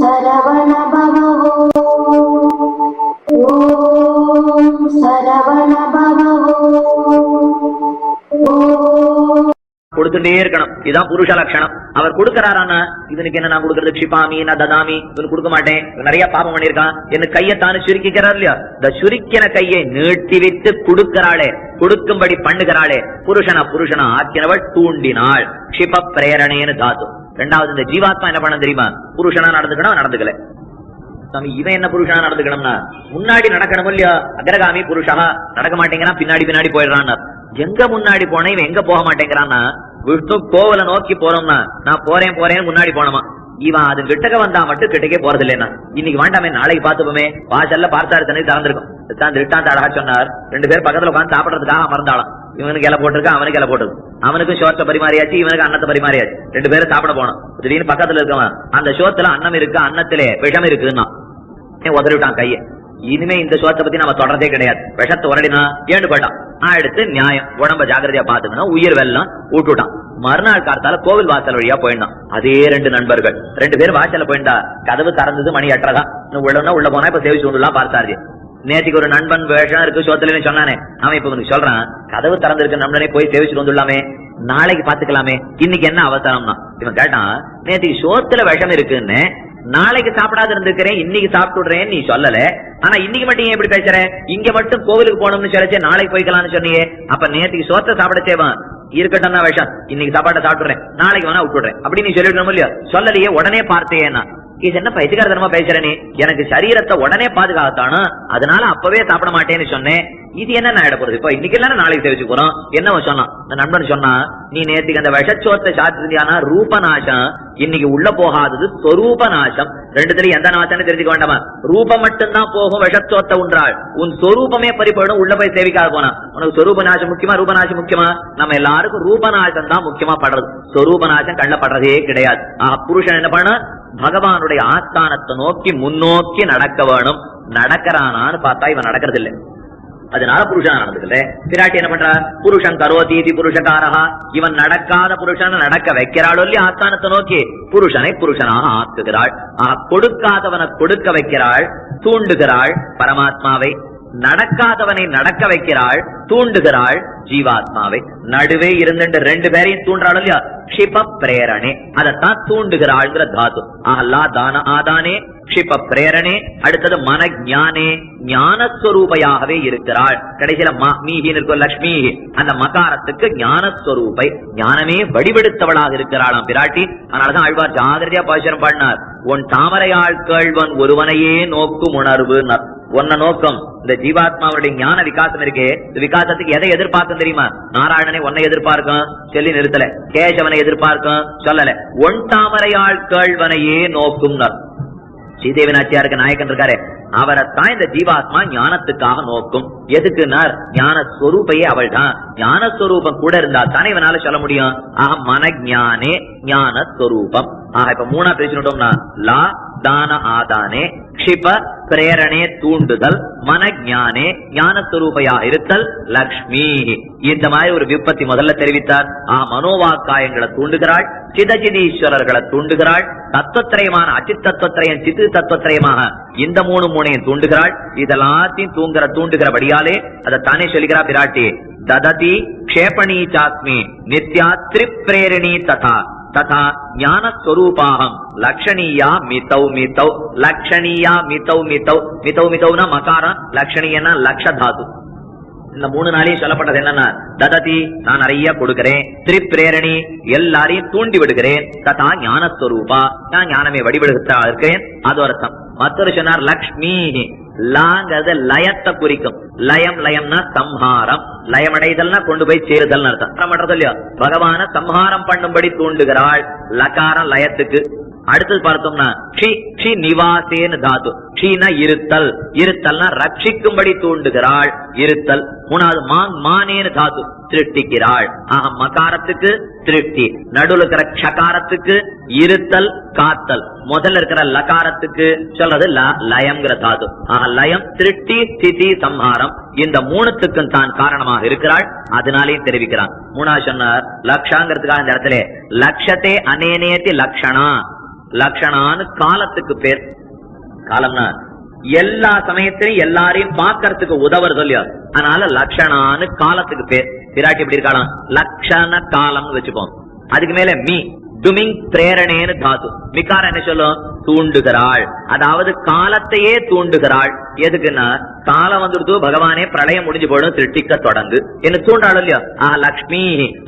சரவண பவோ ஓம் சரவண பவோ கொடுத்துட்டே இருக்கணும். இதுதான் புருஷ லட்சணம். அவர் கொடுக்கிறாரானா? இவனுக்கு என்ன நான் கொடுக்கறது? க்ஷிபாமி நான் ததாமி. இவனுக்கு கொடுக்க மாட்டேன். நிறைய பாபம் பண்ணிருக்கான் என்ன கையை தானு சுருக்கிக்கிறார் இல்லையா? இந்த சுருக்கின கையை நீட்டி வைத்து கொடுக்கிறாளே. கொடுக்கும்படி பண்ணுகிறாளே. புருஷனா புருஷனா ஆக்கினவள் தூண்டினாள். க்ஷிப பிரேரணேன்னு தாத்தும் ரெண்டாவது இந்த ஜீவாத்மா என்ன பண்ண தெரியுமா? புருஷனா நடந்துக்கணும் நடந்துக்கல. சாமி இவன் என்ன புருஷனா நடந்துக்கணும்னா முன்னாடி நடக்கணும் இல்லையா அக்ரகாமி புருஷா நடக்க மாட்டேங்கிறான் பின்னாடி பின்னாடி போயிடுறான் எங்க முன்னாடி போன இவன் எங்க போக மாட்டேங்கிறான்னா விஷ்ணு கோவில நோக்கி போறோம்னா நான் போறேன் போறேன்னு முன்னாடி போனோமா. இவன் அது கிட்டக்க வந்தா மட்டும் கிட்டக்கே போறது இல்லைன்னா இன்னைக்கு வேண்டாமே நாளைக்கு பாத்துப்போமே வாசல்ல பார்த்தாரு தண்ணி திறந்திருக்கும். தான் திருட்டாந்த அழகா சொன்னார். ரெண்டு பேர் பக்கத்துல உட்காந்து சாப்பிடறதுக்காக அமர்ந்தாலும் இவனுக்கு இலை போட்டிருக்கு அவனுக்கு இலை போட்டிருக்கு. அவனுக்கும் சோத்தை பரிமாறியாச்சு இவனுக்கு அன்னத்தை பரிமாறியாச்சு. ரெண்டு பேரும் சாப்பிட போனோம். திடீர்னு பக்கத்துல இருக்கவன் அந்த சோத்துல அன்னம் இருக்கு அன்னத்திலே விஷம் இருக்குன்னா உதறி விட்டான் கையை. இனிமே இந்த சோத்தை பத்தி நம்ம தொடர்றதே கிடையாது. விஷத்தை உரடினா ஏண்டு போயிட்டான். அடுத்து நியாயம் உடம்ப ஜாக்கிரதையா பாத்துக்கணும் உயிர் வெள்ளம் விட்டுட்டான். மறுநாள் காத்தால கோவில் வாசல் வழியா போயிருந்தான். அதே ரெண்டு நண்பர்கள். ரெண்டு பேரும் வாசல்ல போயிருந்தா கதவு திறந்தது மணி எட்டரதான். இன்னும் உள்ளனா உள்ள போனா இப்ப சேவிச்சு வந்துலாம் பார்த்தாரு நேற்றுக்கு ஒரு நண்பன் வேஷம் இருக்கு சோத்துல சொன்னானே. அவன் இப்ப வந்து சொல்றான் கதவு திறந்திருக்கு நம்மளே போய் சேவிச்சுட்டு வந்துடலாமே. நாளைக்கு பாத்துக்கலாமே. இன்னைக்கு என்ன அவசரம்னா இவன் கேட்டான் நேற்றுக்கு சோத்துல விஷம் இருக்குன்னு நாளைக்கு சாப்பிடாத இருந்திருக்கிறேன் இன்னைக்கு சாப்பிட்டுடுறேன் நீ சொல்லல. ஆனா இன்னைக்கு மட்டும் ஏன் இப்படி பேசுற? இங்க மட்டும் கோவிலுக்கு போகணும்னு சொல்லிச்சே நாளைக்கு போய்க்கலாம்னு சொன்னியே. அப்ப நேற்றுக்கு சோத்தை சாப்பிடச்சேவன் இருக்கட்டும் தான் விஷம். இன்னைக்கு சாப்பாட்டை சாப்பிடுறேன் நாளைக்கு வேணா விட்டுடுறேன் அப்படி நீ சொல்லிடணும் இல்லையா? சொல்லலையே உடனே பார்த்தேன்னா. இது என்ன பைத்தியகாரத்தனமா நீ? எனக்கு சரீரத்தை உடனே பாதுகாத்தானு? அதனால அப்பவே சாப்பிட மாட்டேன்னு சொன்னேன். இது என்ன நான் போறது இப்ப இன்னைக்கு இல்ல நாளைக்கு தெரிவிச்சு போறோம். என்ன சொன்னான்? நண்பன் சொன்னா நீ நேத்துக்கு அந்த விஷச்சோத்தை சாத்திருந்தியானா? ரூபநாசம். இன்னைக்கு உள்ள போகாதது சொரூப நாசம். ரெண்டுத்துல எந்த நாசம்னு தெரிஞ்சுக்க வேண்டாமா? ரூபம் மட்டும்தான் போகும் விஷத்துவத்தை உன்றாள் உன் சொரூபமே பறிப்படும் உள்ள போய் சேவிக்காத போனா. உனக்கு சொரூப நாசம் முக்கியமா ரூப நாசம் முக்கியமா? நம்ம எல்லாருக்கும் ரூப நாசம் தான் முக்கியமா படுறது. சொரூப நாசம் கண்ட படுறதே கிடையாது. ஆஹ் புருஷன் என்ன பண்ண? பகவானுடைய ஆஸ்தானத்தை நோக்கி முன்னோக்கி நடக்க வேணும். நடக்கிறானான்னு பார்த்தா இவன் நடக்கிறது இல்லை அதனால புருஷன் நடந்துக்கல. பிராட்டி என்ன பண்றா? புருஷன் கரோதீதி புருஷகாரஹா. இவன் நடக்காத புருஷனை நடக்க வைக்கிறாள் இல்லையா ஆஸ்தானத்தை நோக்கி? புருஷனை புருஷனாக ஆக்குகிறாள். ஆஹ் கொடுக்காதவனை கொடுக்க வைக்கிறாள் தூண்டுகிறாள் பரமாத்மாவை. நடக்காதவனை நடக்க வைக்கிறாள் தூண்டுகிறாள் ஜீவாத்மாவை. நடுவே இருந்துட்டு ரெண்டு பேரையும் தூண்டாள் இல்லையா? க்ஷிப பிரேரணே. அதைத்தான் தூண்டுகிறாள்ங்கிற தாது. அஹல்லா தான ஆதானே. நிக்ஷிப பிரேரணே அடுத்தது மன ஞானே ஞானஸ்வரூபையாகவே இருக்கிறாள். கடைசியில மீகின்னு இருக்கும் லக்ஷ்மி. அந்த மகாரத்துக்கு ஞானஸ்வரூபை ஞானமே வடிவெடுத்தவளாக இருக்கிறாளாம் பிராட்டி. அதனாலதான் ஆழ்வார் ஜாகிரதையா பாசுரம் பாடினார். உன் தாமரையாள் கேள்வன் ஒருவனையே நோக்கும் உணர்வு ஒன்ன நோக்கம். இந்த ஜீவாத்மாவுடைய ஞான விகாசம் இருக்கே. இந்த விகாசத்துக்கு எதை எதிர்பார்க்கும் தெரியுமா? நாராயணனை ஒன்னை எதிர்பார்க்கும். சொல்லி நிறுத்தல. கேசவனை எதிர்பார்க்கும். சொல்லல. ஒன் தாமரையாள் கேள்வனையே நோக்கும் ஸ்ரீதேவி நாச்சியாருக்கு நாயக்கன் இருக்காரு. அவரைத்தான் இந்த ஜீவாத்மா ஞானத்துக்காக நோக்கும். எதுக்குனார் ஞான ஸ்வரூபையே அவள் தான் ஞான ஸ்வரூபம் கூட இருந்தா தானே இவனால சொல்ல முடியும்? ஆக மன ஞானே ஞான ஸ்வரூபம் ஆஹ் இப்ப மூணா பிரிச்சுட்டோம்னா லா தான ஆதானே க்ஷிப பிரேரணே தூண்டுதல் மன ஞானே ஞானஸ்வரூபையா இருத்தல் லக்ஷ்மி. இந்த மாதிரி ஒரு விற்பத்தி முதல்ல தெரிவித்தார். ஆ மனோவாக்காயங்களை தூண்டுகிறாள் சிதஜிதீஸ்வரர்களை தூண்டுகிறாள் தத்துவத்திரயமான அச்சித் தத்துவத்திரயம் சித்து தத்துவத்திரயமாக இந்த மூணு மூணையும் தூண்டுகிறாள். இதெல்லாத்தையும் தூங்குற தூண்டுகிறபடியாலே அதை தானே சொல்லுகிறா பிராட்டி. தததி க்ஷேபணி சாஸ்மி நித்யா திரிப்ரேரணி ததா. ததா ஞானஸ்வரூபாகம் லக்ஷணியா மிதௌ மிதௌ. லக்ஷணியா மிதௌ மிதௌ. மிதௌ மிதௌனா மகாரம். லக்ஷணியனா லக்ஷ தாது இந்த மூணு நாளையும் சொல்லப்பட்டது என்னன்னா தததி நான் நிறைய கொடுக்கிறேன். திரிப்பிரேரணி எல்லாரையும் தூண்டி விடுகிறேன். ததா ஞானஸ்வரூபா. நான் ஞானமே வடிவெடுத்தா இருக்கேன் அது அர்த்தம். மற்றொரு சொன்னார் லக்ஷ்மி லாங்கிறது லயத்தை குறிக்கும். லயம் லயம்னா சம்ஹாரம். லயமடைதல்னா கொண்டு போய் சேருதல் அர்த்தம். பண்றது இல்லையா பகவான சம்ஹாரம் பண்ணும்படி தூண்டுகிறாள். லகாரம் லயத்துக்கு அடுத்தது பார்த்தோம்னா ஷி ஷி நிவாசேன்னு தாது ஷீனா இருத்தல். இருத்தல்னா ரட்சிக்கும்படி தூண்டுகிறாள். இருத்தல். மூணாவது மாங் மானேன்னு தாது திருட்டிக்கிறாள். ஆக மகாரத்துக்கு திருஷ்டி நடுவுல இருக்கிற ஷகாரத்துக்கு இருத்தல் காத்தல். முதல்ல இருக்கிற லகாரத்துக்கு சொல்றது ல- லயம்ங்கிற தாது ஆக லயம் திருஷ்டி ஸ்திதி சம்ஹாரம். இந்த மூணுத்துக்கும் தான் காரணமாக இருக்கிறாள். அதனாலேயும் தெரிவிக்கிறான். மூணாவது சொன்னார் லக்ஷாங்கிறதுக்காக இந்த இடத்துல லட்சத்தே அனேனேத்தி லக்ஷணா. லக்ஷணான்னு காலத்துக்கு பேர். காலம்னா எல்லா சமயத்திலையும் எல்லாரையும் பார்க்கறதுக்கு உதவுறது இல்லையா? அதனால லக்ஷணான்னு காலத்துக்கு பேர். விராட்டி எப்படி இருக்கலாம் லக்ஷண காலம்னு வச்சுப்போம் அதுக்கு மேல மீ. டுமிங் பிரேரணேன்னு தாது. மிக்கார என்ன சொல்லும்? தூண்டுகிறாள். அதாவது காலத்தையே தூண்டுகிறாள். எதுக்குன்னா காலம் வந்துடுது பகவானே பிரளயம் முடிஞ்சு போயிடும் திருட்டிக்க தொடங்கு. என்ன தூண்டாள் இல்லையா? ஆ லக்ஷ்மி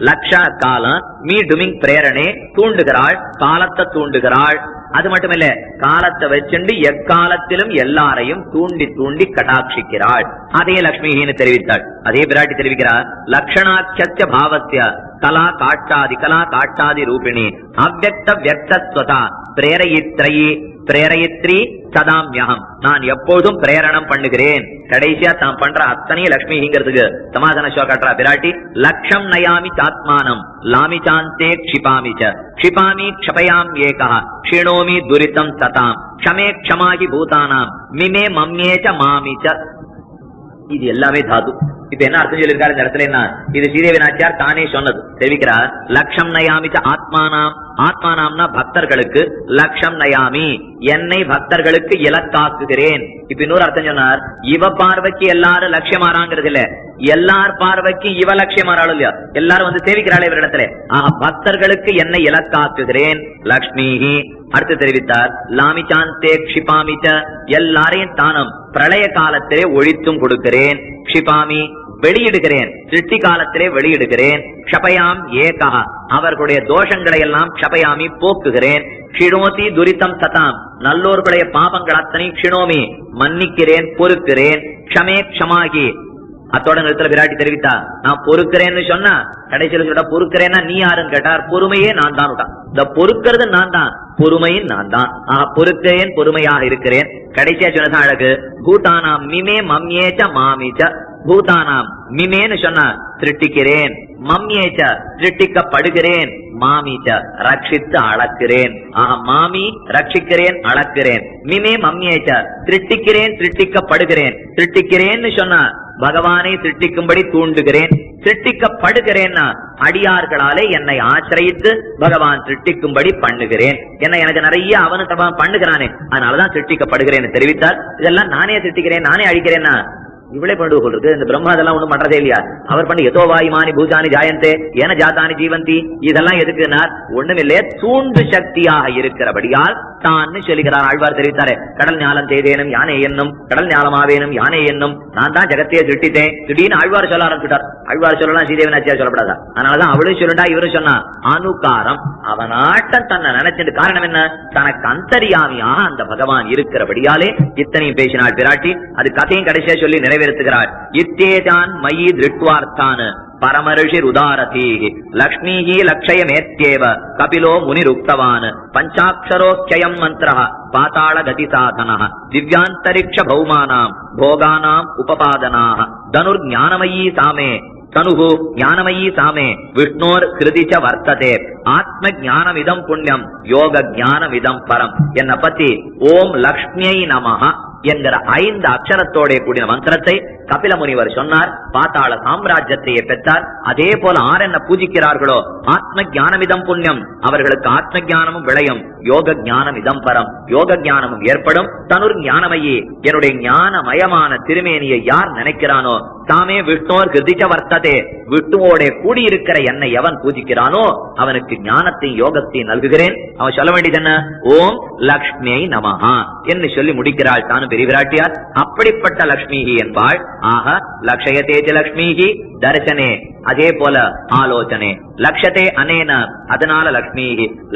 லக்ஷா காலம். மீ டுமிங் பிரேரணே தூண்டுகிறாள் காலத்தை தூண்டுகிறாள். அது மட்டுமில்ல காலத்தை வச்சுண்டு எக்காலத்திலும் எல்லாரையும் தூண்டி தூண்டி கடாட்சிக்கிறாள். அதே லக்ஷ்மின்னு தெரிவித்தாள். அதே பிராட்டி தெரிவிக்கிறார். லக்ஷணாட்சத்திய பாவத்திய கலா காட்டாதி கலா காட்டாதி ரூபிணி. அவ்வக்த வியக்தஸ்வதா பிரேரயித்ரயி பிரேரயித்ரி சதாம்யகம் நான் எப்போதும் பிரேரணம் பண்ணுகிறேன். கடைசியா தான் பண்ற அத்தனையும் லக்ஷ்மிங்கிறதுக்கு சமாதான ஷோ பிராட்டி லக்ஷம் நயாமி சாத்மானம் லாமி சாந்தே க்ஷிபாமி ச. க்ஷிபாமி க்ஷபயாம் ஏகா க்ஷிணோமி துரிதம் சதாம். க்ஷமே க்ஷமாகி பூதானாம் மிமே மம்யே ச மாமி இது எல்லாமே தாது. இப்ப என்ன அர்த்தம் சொல்லியிருக்காரு? இந்த இடத்துல என்ன? இது ஸ்ரீதேவி நாச்சியார் தானே சொன்னது. தெரிவிக்கிறார் லக்ஷம் நயாமிச்ச ஆத்மானாம். ஆத்மானாம்னா பக்தர்களுக்கு லக்ஷம் நயாமி. என்னை பக்தர்களுக்கு இலக்காக்குகிறேன். இப்ப இன்னொரு அர்த்தம் சொன்னார் இவ பார்வைக்கு எல்லாரும் லட்சியமாறாங்கிறது இல்ல. எல்லார் பார்வைக்கு இவ லட்சியமாறாலும் இல்லையா? எல்லாரும் வந்து சேவிக்கிறாள் இவரிடத்துல. ஆஹ் பக்தர்களுக்கு என்னை இலக்காக்குகிறேன். லக்ஷ்மி அடுத்து தெரிவித்தார் லாமிச்சாந்தே க்ஷிபாமிச்ச எல்லாரையும் தானம் பிரளய காலத்திலே ஒழித்தும் கொடுக்கிறேன். க்ஷிபாமி வெளியிடுகிறேன். சிருஷ்டி காலத்திலே வெளியிடுகிறேன். ஷபயாம் ஏகா அவர்களுடைய தோஷங்களை எல்லாம் க்ஷபயாமி போக்குகிறேன். க்ஷிணோதி துரிதம் சதாம். நல்லோர்களுடைய பாபங்கள் அத்தனை க்ஷிணோமி. மன்னிக்கிறேன் பொறுக்கிறேன். க்ஷமே க்ஷமாகி. அத்தோட நிறுத்தல விராட்டி தெரிவித்தா நான் பொறுக்கிறேன்னு சொன்னா கடைசியில சொல்ல பொறுக்கிறேன்னா நீ யாருன்னு கேட்டார். பொறுமையே நான் தான் விட்டான் இந்த பொறுக்கிறது நான் தான். பொறுமையும் நான் தான். ஆஹ் பொறுக்கிறேன் பொறுமையாக இருக்கிறேன். கடைசியா சொன்னதான் அழகு. பூட்டானா மிமே மம்யேச்ச மாமிச்ச. பூதானாம் மிமேன்னு சொன்னா திருட்டிக்கிறேன். மம்யேச்ச திருட்டிக்கப்படுகிறேன். மாமிச்ச ரட்சித்து அளக்கிறேன். ஆஹ் மாமி ரட்சிக்கிறேன் அளக்கிறேன். மிமே மம்யேச்ச திருட்டிக்கிறேன் திருட்டிக்கப்படுகிறேன். திருட்டிக்கிறேன்னு சொன்னா பகவானை திருட்டிக்கும்படி தூண்டுகிறேன். திருட்டிக்கப்படுகிறேன்னா அடியார்களாலே என்னை ஆசிரயித்து பகவான் திருட்டிக்கும்படி பண்ணுகிறேன். என்ன எனக்கு நிறைய அவனுக்கு அவன் பண்ணுகிறானே. அதனாலதான் திருட்டிக்கப்படுகிறேன்னு தெரிவித்தார். இதெல்லாம் நானே திருட்டிக்கிறேன் நானே அழிக்கிறேன்னா இவளே பண்ணு போல் இருக்கு இந்த பிரம்மா இதெல்லாம் ஒண்ணும் பண்றதே இல்லையா? அவர் பண்ணி எதோ வாயுமானி பூஜானி ஜாயந்தே ஏன ஜாதானி ஜீவந்தி இதெல்லாம் எதுக்குன்னா ஒண்ணுமில்லையே தூண்டு சக்தியாக இருக்கிறபடியால் தான் சொல்லுகிறார் ஆழ்வார் தெரிவித்தாரே. கடல் ஞாலம் செய்தேனும் யானை என்னும் கடல் ஞாலமாவேனும் யானை என்னும் நான் தான் ஜெகத்தையே திட்டித்தேன் திடீர்னு ஆழ்வார் சொல்ல ஆரம்பிச்சுட்டார் ஆழ்வார் சொல்லலாம் ஸ்ரீதேவி நாச்சியார் சொல்லப்படாதா? அதனாலதான் அவளும் சொல்லுண்டா இவரும் சொன்னா அனுகாரம் அவனாட்டம் தன்னை நினைச்சது காரணம் என்ன? தனக்கு அந்தரியாமியாக அந்த பகவான் இருக்கிறபடியாலே இத்தனையும் பேசினாள் பிராட்டி. அது கதையும் கடைசியா சொல்லி நிறைவேற்றுகிறாள் இத்தேதான் மயி திருட்வார்த்தான் பரமரிஷிர் உதாரதீ லக்ஷ்மீ லக்ஷயமேத்யேவ. கபிலோ முனிருக்தவான். பஞ்சாட்சரோக்ஷயம் மந்திர பாத்தாள கதி சாதன திவ்யாந்தரிக்ஷ பௌமானாம். போகானாம் உபபாதனாக தனுர் ஞானமயி சாமே. தனுகு ஞானமயி சாமே. விஷ்ணோர் கிருதி ச வர்த்ததே. ஆத்ம ஞானமிதம் புண்ணியம். யோக ஞானமிதம் பரம். என்ன பத்தி ஓம் லக்ஷ்மியை நமஹ. என்கிற ஐந்து அக்ஷரத்தோட கூடிய மந்திரத்தை கபில முனிவர் சொன்னார். பாத்தாள சாம்ராஜ்யத்தையே பெற்றார். அதே போல ஆர் என்ன பூஜிக்கிறார்களோ? ஆத்ம ஞானமிதம் புண்ணியம். அவர்களுக்கு ஆத்ம ஞானமும் விளையும். யோக ஜானம் இதம் பரம். யோக ஞானமும் ஏற்படும். தனுர் ஞானமையே. என்னுடைய ஞானமயமான திருமேனியை யார் நினைக்கிறானோ? தாமே விஷ்ணோர் கிருதிச்ச வர்த்ததே. விஷ்ணுவோட கூடியிருக்கிற என்னை எவன் பூஜிக்கிறானோ அவனுக்கு ஞானத்தையும் யோகத்தையும் நல்குகிறேன். அவன் சொல்ல வேண்டியது என்ன? ஓம் லக்ஷ்மியை நமஹா. என்று சொல்லி முடிக்கிறாள் தானும் பெரிவிராட்டியார் அப்படிப்பட்ட லக்ஷ்மி என்பாள். ஆக லக்ஷயத்தேஜ லக்ஷ்மிஹி தர்சனே. அதே போல ஆலோசனை. லக்ஷத்தே அனேன அதனால லக்ஷ்மி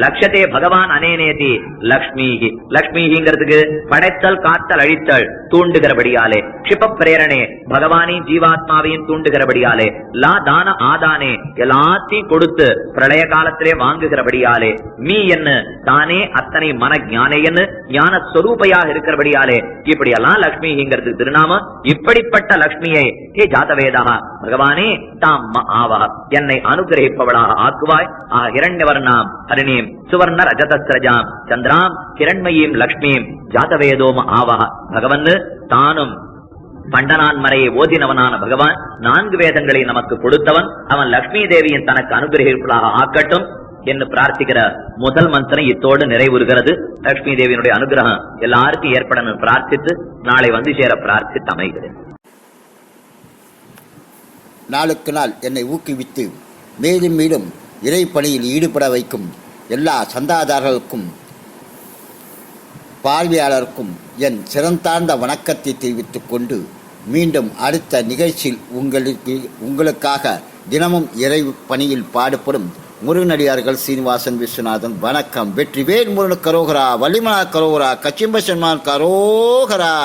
லக்ஷத்தே பகவான் அனேனேதி லக்ஷ்மி லக்ஷ்மிஹிங்கிறதுக்கு படைத்தல் காத்தல் அழித்தல் தூண்டுகிறபடியாலே. க்ஷிப பிரேரணே பகவானின் ஜீவாத்மாவையும் தூண்டுகிறபடியாலே. லா தான ஆதானே எல்லாத்தையும் கொடுத்து பிரளய காலத்திலே வாங்குகிறபடியாலே. மீ என்ன தானே அத்தனை மன ஞானே என்ன ஞான ஸ்வரூபையாக இருக்கிறபடியாலே. இப்படி எல்லாம் லக்ஷ்மிங்கிறது திருநாமம் இப்படிப்பட்ட லக்ஷ்மியை ஹே ஜாதவேதா பகவானே தாம் ஆவா என்னை அனுகிரகிப்பவளாக ஆக்குவாய். ஆ இரண்யவர்ணாம் ஹரிணீம் சுவர்ண ரஜதஸ்ரஜாம் சந்திராம் கிரண்மயீம் லக்ஷ்மியும் ஜாதவேதோம ஆவா. பகவன் தானும் பண்டனான் மறையை ஓதினவனான பகவான் நான்கு வேதங்களை நமக்கு கொடுத்தவன் அவன் லக்ஷ்மி தேவியின் தனக்கு அனுகிரகிப்பதாக ஆக்கட்டும். என்று பிரார்த்திக்கிற முதல் மந்திரம் இத்தோடு நிறைவுறுகிறது. லட்சுமி தேவியினுடைய அனுகிரகம் எல்லாருக்கும் ஏற்படணும் பிரார்த்தித்து நாளை வந்து சேர பிரார்த்தித்து அமைகிறேன். நாளுக்கு நாள் என்னை ஊக்குவித்து மேலும் மேலும் இறை பணியில் ஈடுபட வைக்கும் எல்லா சந்தாதாரர்களுக்கும் பார்வையாளருக்கும் என் சிறந்தார்ந்த வணக்கத்தை தெரிவித்துக் கொண்டு மீண்டும் அடுத்த நிகழ்ச்சியில் உங்களுக்கு உங்களுக்காக தினமும் இறை பணியில் பாடுபடும் முருகனடியார்கள் சீனிவாசன் விஸ்வநாதன். வணக்கம். வெற்றிவேல் முருகன் கரோகரா. வள்ளிமலா கரோகரா. கச்சிம்ப சன்மான் கரோகரா.